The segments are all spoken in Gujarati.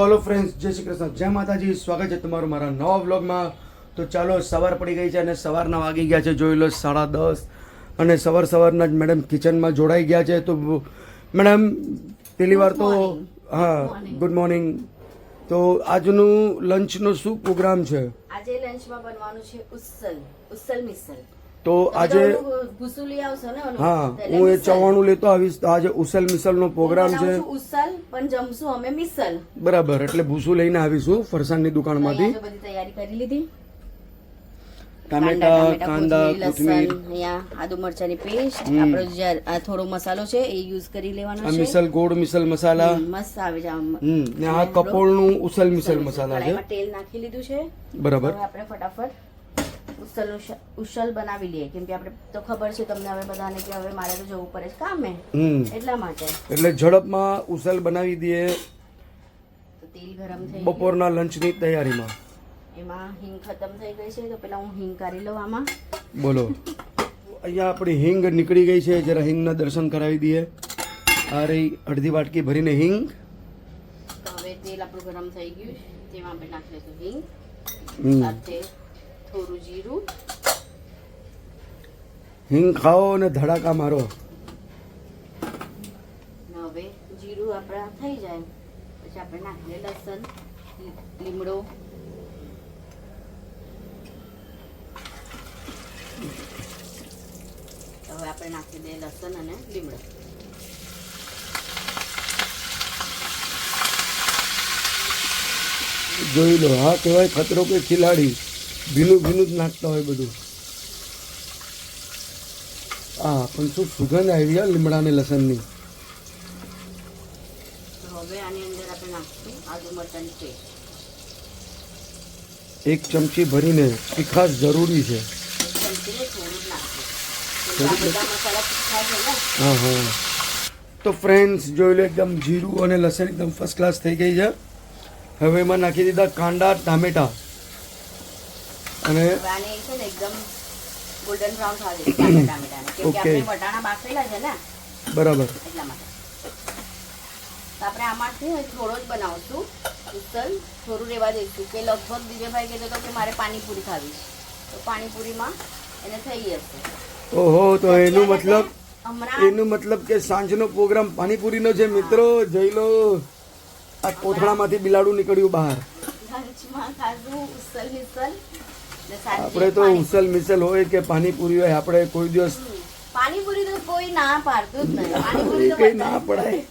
હેલો ફ્રેન્ડ્સ જય શ્રી કૃષ્ણ. જય માતાજી સ્વાગત છે તમારું મારા નવા વ્લોગમાં. તો ચાલો સવાર પડી ગઈ છે અને સવારના વાગી ગયા છે જોઈ લો સાડા દસ. અને સવાર સવારના જ મેડમ કિચનમાં જોડાઈ ગયા છે. તો મેડમ પહેલી વાર તો હા ગુડ મોર્નિંગ તો આજનું લંચનો શું પ્રોગ્રામ છે? આજે લંચમાં બનવાનું છે ઉસલ. ઉસલ મિસલ. તો આજે? હા હું એ ચવાણું લેતો આવીશ. તો આજે ઉસલ મિસલનો પ્રોગ્રામ છે. ઉસલ પણ જમશું અમે મિસલ. બરાબર એટલે ભૂસું લઈને આવીશું ફરસાણની દુકાનમાંથી. તૈયારી કરી લીધી. ટામેટા કાંદા કોથમીર, આદુ મરચાની પેસ્ટ. આપણો જે આ થોડો મસાલો છે એ યુઝ કરી લેવાનો છે. મિસલ ગોળ મિસલ મસાલા. મસ્ત આવે છે ને આ કપોળનું ઉસલ મિસલ મસાલા. છે. તેલ નાખી લીધું છે. બરાબર. આપણે ફટાફટ શ- ઉસલ બનાવી લઈએ. કેમ કે આપણે તો ખબર છે તમને હવે બધાને કે હવે મારે તો જવું પડે છે કામે એટલા માટે. એટલે ઝડપમાં ઉસલ બનાવી દઈએ તો તેલ ગરમ થઈ બપોરના લંચની તૈયારીમાં. એમાં હિંગ ખતમ થઈ ગઈ છે તો પેલા હું હિંગ કાઢી લઉં આમાં. બોલો. અહીંયા આપણી હિંગ નીકળી ગઈ છે જરા હિંગના દર્શન કરાવી દઈએ. આ રહી અડધી વાટકી ભરીને હિંગ. હવે તેલ આપણું ગરમ થઈ ગયું છે તેમાં આપણે નાખી લઈશું હિંગ. સાથે જીરું. હિંગ ખાઓ અને ધડાકા મારો. હવે જીરું આપણા થઈ જાય. પછી આપણે નાખીએ લસણ લીમડો. હવે આપણે નાખી દઈએ લસણ અને લીમડો. જોઈ લો હા કહેવાય ખતરો કે ખિલાડી. ભીનું ભીનું જ નાખતા હોય બધું. હા પણ શું સુગંધ આવી આ લીમડા ને લસણની એક ચમચી ભરીને તીખાશ જરૂરી છે. હા હા. તો ફ્રેન્ડ્સ જોઈ લો એકદમ જીરું અને લસણ એકદમ ફર્સ્ટ ક્લાસ થઈ ગઈ છે. હવે એમાં નાખી દીધા કાંદા ટામેટા. અને છે ને એકદમ ગોલ્ડન બ્રાઉન થવા દઈશું ટામેટાને. કેમ કે આપણે વટાણા બાફેલા છે ને બરાબર. એટલા માટે. તો આપણે આમાંથી થોડો જ બનાવશું. ઉસલ થોડું રહેવા દઈશું કે લગભગ દિવ્યભાઈ કહેતો હતો કે મારે પાણીપુરી ખાવી તો પાણીપુરીમાં એને થઈ જશે. ઓહો તો એનું મતલબ એનું મતલબ કે સાંજનો પ્રોગ્રામ પાણીપુરીનો છે મિત્રો જઈ લો આ કોથળામાંથી બિલાડું નીકળ્યું બહાર. લંચમાં ખાધું ઉસલ આપણે તો ઉસલ મિસલ હોય કે પાણીપુરી હોય આપણે કોઈ દિવસ પાણીપુરી તો કોઈ ના પાડતું જ નહીં. પાણીપુરી તો ના પડાય.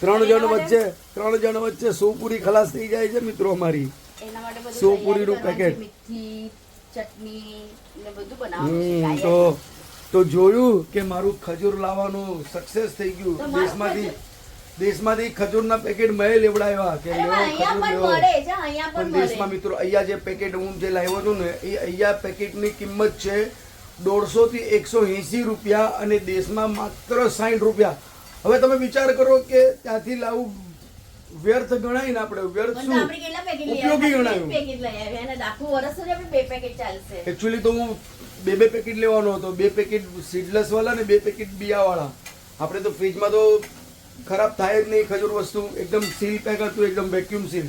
ત્રણ જણ વચ્ચે ત્રણ જણ વચ્ચે સોપુરી ખલાસ થઈ જાય છે મિત્રો અમારી. સોપુરી પેકેટ. ને બધું હમ તો તો જોયું કે મારું ખજૂર લાવવાનું સક્સેસ થઈ ગયું દેશમાંથી? દેશમાંથી ખજૂરના પેકેટ મેં લેવડાવ્યા કે લેવો પણ લેવો. મળે છે અહીંયા પણ પણ દેશમાં મિત્રો અહીંયા જે પેકેટ હું જે લાવ્યો છું ને એ અહીંયા પેકેટની કિંમત છે દોઢસો થી એકસો એંસી રૂપિયા અને દેશમાં માત્ર સાઠ રૂપિયા. હવે તમે વિચાર કરો કે ત્યાંથી લાવવું વ્યર્થ ગણાય ને આપણે વ્યર્થ શું? ઉપયોગી ગણાયું. એકચ્યુઅલી તો હું બે બે પેકેટ લેવાનો હતો. બે પેકેટ સીડલેસ વાળા ને બે પેકેટ બિયા વાળા આપણે તો ફ્રીજમાં તો ખરાબ થાય જ નહીં ખજૂર વસ્તુ. એકદમ સીલ પેક હતું એકદમ વેક્યુમ સીલ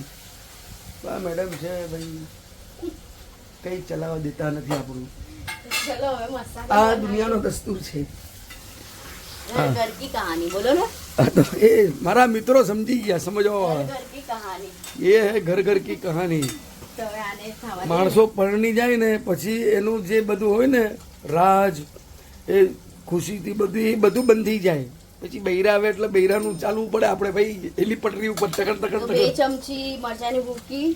આ મેડમ છે ભાઈ કઈ ચલાવવા દેતા નથી આપણું. આ દુનિયાનો દસ્તુર છે. એ મારા મિત્રો સમજી ગયા કહાની. એ હે ઘર ઘર કી કહાની. માણસો પરણી જાય ને પછી એનું જે બધું હોય ને રાજ એ ખુશીથી બધું એ બધું બંધી જાય. પછી બૈરા આવે એટલે બૈરાનું ચાલવું પડે. આપણે ભાઈ એલી પટરી ઉપર ટકર ટકર તો બે ચમચી મરચાની ભૂકી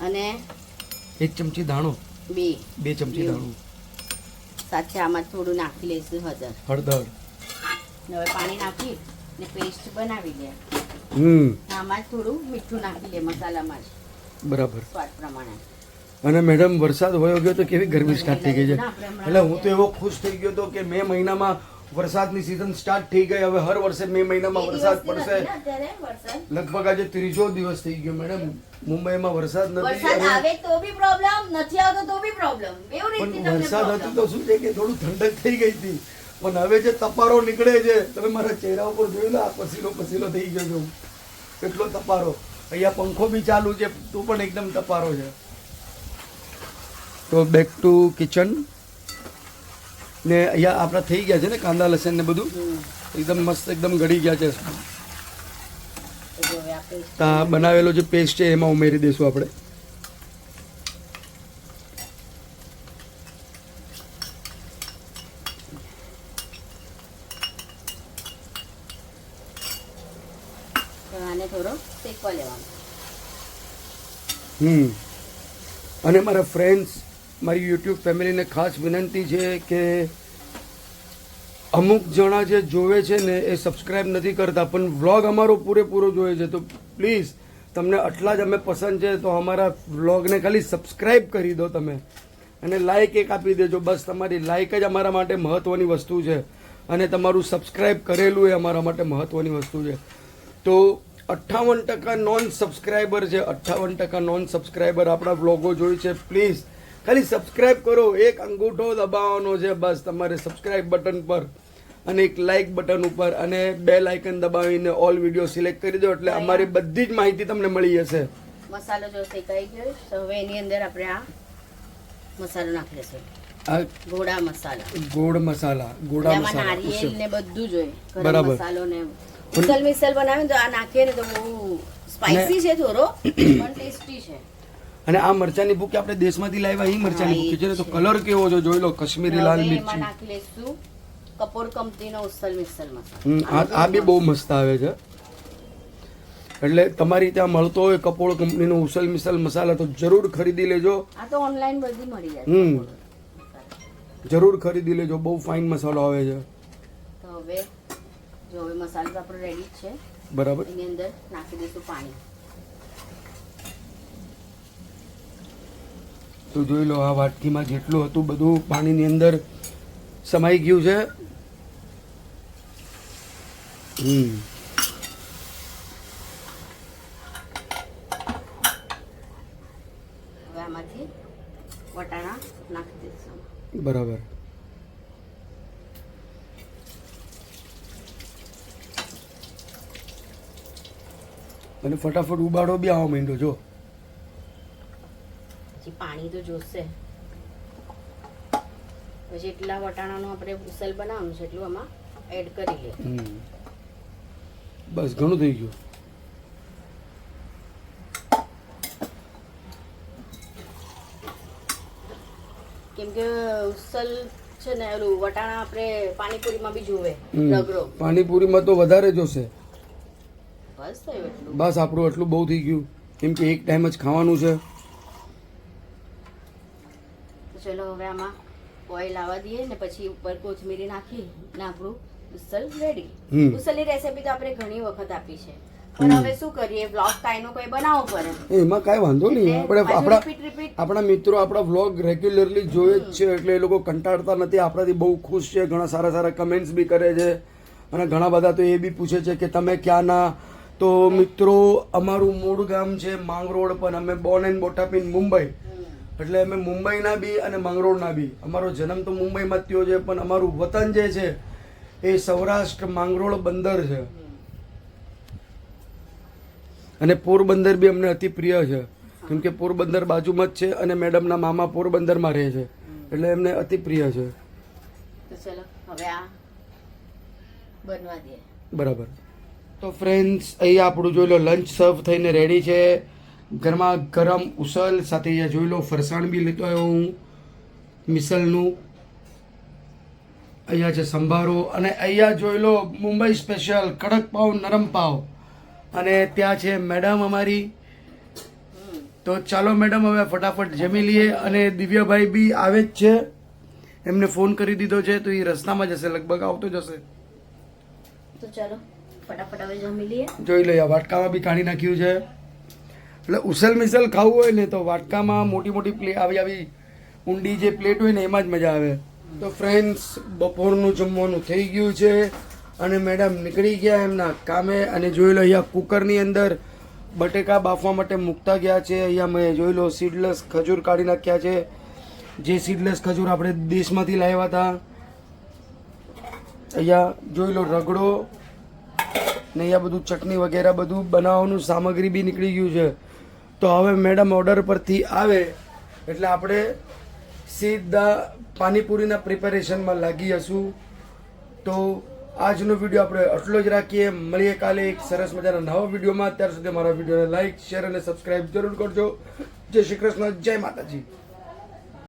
અને એક ચમચી ધાણો. બે. બે ચમચી ધાણો. સાથે આમાં થોડું નાખી લઈશું હળદર. હળદર. હવે પાણી નાખી ને પેસ્ટ બનાવી લે. હમ. આમાં થોડું મીઠું નાખી લે મસાલામાં બરાબર. સ્વાદ પ્રમાણે. અને મેડમ વરસાદ વયો ગયો તો કેવી ગરમી સ્ટાર્ટ થઈ ગઈ છે? એટલે હું તો એવો ખુશ થઈ ગયો તો કે મે મહિનામાં વરસાદની સિઝન સ્ટાર્ટ થઈ ગઈ. હવે હર વર્ષે મે મહિનામાં વરસાદ પડશે. લગભગ આજે ત્રીજો દિવસ થઈ ગયો મેડમ. મુંબઈમાં વરસાદ નથી વરસાદ આવે તો બી પ્રોબ્લેમ નથી આવતો તો બી પ્રોબ્લેમ એવું રીતે તમને વરસાદ હતો તો શું છે કે થોડું ઠંડક થઈ ગઈ હતી. પણ હવે જે તપારો નીકળે છે તમે મારા ચહેરા ઉપર જોયું ને આ પસીનો પસીનો થઈ ગયો છું. એટલો તપારો. અહીંયા પંખો બી ચાલુ છે તો પણ એકદમ તપારો છે. તો બેક ટુ કિચન ને અહીંયા આપણા થઈ ગયા છે ને કાંદા લસણ ને બધું. એકદમ મસ્ત એકદમ ગળી ગયા છે. આ બનાવેલો જે પેસ્ટ છે એમાં ઉમેરી દઈશું આપણે. હમ. અને મારા ફ્રેન્ડ્સ મારી યુટ્યુબ ફેમિલીને ખાસ વિનંતી છે કે અમુક જણા જે જોવે છે ને એ સબસ્ક્રાઇબ નથી કરતા, પણ વ્લોગ અમારો પૂરેપૂરો જોવે છે. તો પ્લીઝ, તમને આટલા જ અમે પસંદ છે, તો અમારા વ્લોગને ખાલી સબસ્ક્રાઇબ કરી દો તમે. અને લાઇક એક આપી દેજો. બસ તમારી લાઇક જ અમારા માટે મહત્ત્વની વસ્તુ છે. અને તમારું સબસ્ક્રાઇબ કરેલું એ અમારા માટે મહત્ત્વની વસ્તુ છે. તો અઠ્ઠાવન ટકા નોન સબસ્ક્રાઈબર છે. અઠ્ઠાવન ટકા નોન સબસ્ક્રાઈબર આપણા વ્લોગો જોઈ છે. પ્લીઝ ખાલી સબસ્ક્રાઇબ કરો એક અંગૂઠો દબાવવાનો છે બસ તમારે સબસ્ક્રાઇબ બટન પર અને એક લાઇક બટન ઉપર અને બે લાઇકન દબાવીને ઓલ વીડિયો સિલેક્ટ કરી દો એટલે અમારી બધી જ માહિતી તમને મળી જશે. મસાલો જો શેકાઈ ગયો તો હવે એની અંદર આપણે આ મસાલો નાખી દઈશું આ મસાલા. ગોળ મસાલા ગોડા મસાલા નારિયેલ ને બધું જોઈએ બરાબર. મસાલો ને મિસલ મિસલ બનાવે તો આ નાખીએ ને તો બહુ સ્પાઇસી છે થોડો પણ ટેસ્ટી છે. અને આ મરચાની ભૂકી આપણે દેશમાંથી લાવ્યા એ મરચાની ભૂકી. છે ને તો કલર કેવો છે જોઈ લો કશ્મીરી લાલ મિરચી. કપૂર કંપનીનો ઉસલ મિસલ મસાલો આ આ બી બહુ મસ્ત આવે છે. એટલે તમારી ત્યાં મળતો હોય કપોળ કંપનીનો ઉસલ મિસલ મસાલા તો જરૂર ખરીદી લેજો. આ તો ઓનલાઈન બધી મળી જાય હમ. જરૂર ખરીદી લેજો બહુ ફાઇન મસાલો આવે છે. તો હવે જો હવે મસાલો આપણો રેડી છે. બરાબર. એની અંદર નાખી દઈશું પાણી. તો જોઈ લો આ વાટકીમાં જેટલું હતું બધું પાણીની અંદર સમાઈ ગયું છે. બરાબર. અને ફટાફટ ઉબાડો બી આવવા માંડ્યો જો. પાણી તો જોશે. પછી એટલા વટાણાનો આપણે ઉસલ બનાવવાનું છે એટલું આમાં એડ કરી લઈએ. બસ ઘણું થઈ ગયું. કેમ કે ઉસલ છે ને ઓલું વટાણા આપણે પાણીપુરીમાં બી જોવે રગરો. પાણીપુરીમાં તો વધારે જોશે. બસ થયું એટલું. બસ આપણું એટલું બહુ થઈ ગયું. કેમ કે એક ટાઈમ જ ખાવાનું છે. તો ચલો હવે આમાં ઓઇલ આવવા દઈએ ને પછી ઉપર કોથમીરી નાખી ને આપણું ઉસલ રેડી. ઉસલની રેસીપી તો આપણે ઘણી વખત આપી છે. પણ હવે શું કરીએ બ્લોગ કાંઈનો કોઈ બનાવવો પડે. એમાં કાંઈ વાંધો નહીં. આપણા મિત્રો આપણા વ્લોગ રેગ્યુલરલી જોવે જ છે એટલે એ લોકો કંટાળતા નથી આપણાથી બહુ ખુશ છે ઘણા સારા સારા કમેન્ટ્સ બી કરે છે અને ઘણા બધા તો એ બી પૂછે છે કે તમે ક્યાંના તો મિત્રો અમારું મૂળ ગામ છે માંગરોળ પણ અમે બોર્ન એન્ડ બોટાપીન મુંબઈ. એટલે અમે મુંબઈના બી અને માંગરોળના બી. અમારો જન્મ તો મુંબઈમાં થયો છે પણ અમારું વતન જે છે એ સૌરાષ્ટ્ર માંગરોળ બંદર છે. અને પોરબંદર બી અમને અતિ પ્રિય છે. કેમ કે પોરબંદર બાજુમાં જ છે અને મેડમના મામા પોરબંદરમાં રહે છે. એટલે એમને અતિ પ્રિય છે. બરાબર. તો ફ્રેન્ડ્સ અહીંયા આપણું જોઈ લો લંચ સર્વ થઈને રેડી છે. ગરમા ગરમ ઉસલ સાથે અહીંયા જોઈ લો ફરસાણ બી લેતો આવ્યો હું મિસલનું. અહીંયા છે સંભારો અને અહીંયા જોઈ લો મુંબઈ સ્પેશિયલ કડક પાવ નરમ પાવ અને ત્યાં છે મેડમ અમારી. તો ચાલો મેડમ હવે ફટાફટ જમી લઈએ અને દિવ્યભાઈ બી આવે જ છે. એમને ફોન કરી દીધો છે તો એ રસ્તામાં જશે લગભગ આવતો જશે. તો ચાલો ફટાફટ હવે જમી લઈએ. જોઈ લઈએ આ વાટકામાં બી કાઢી નાખ્યું છે. એટલે ઉસલ મિસલ ખાવું હોય ને તો વાટકામાં મોટી મોટી પ્લેટ આવી આવી ઊંડી જે પ્લેટ હોય ને એમાં જ મજા આવે. તો ફ્રેન્ડ્સ બપોરનું જમવાનું થઈ ગયું છે અને મેડમ નીકળી ગયા એમના કામે અને જોઈ લો અહીંયા કુકરની અંદર બટેકા બાફવા માટે મૂકતા ગયા છે. અહીંયા મેં જોઈ લો સીડલેસ ખજૂર કાઢી નાખ્યા છે. જે સીડલેસ ખજૂર આપણે દેશમાંથી લાવ્યા હતા. અહીંયા જોઈ લો રગડો ને અહીંયા બધું ચટણી વગેરે બધું બનાવવાનું સામગ્રી બી નીકળી ગયું છે. તો હવે મેડમ ઓર્ડર પરથી આવે એટલે આપણે સીધા પાણીપુરીના પ્રિપેરેશનમાં લાગી હશું તો આજનો વીડિયો આપણે આટલો જ રાખીએ. મળીએ કાલે એક સરસ મજાના નવા વિડીયોમાં. ત્યાર સુધી મારા વિડીયોને લાઇક શેર અને સબસ્ક્રાઇબ જરૂર કરજો. જય શ્રી કૃષ્ણ. જય માતાજી.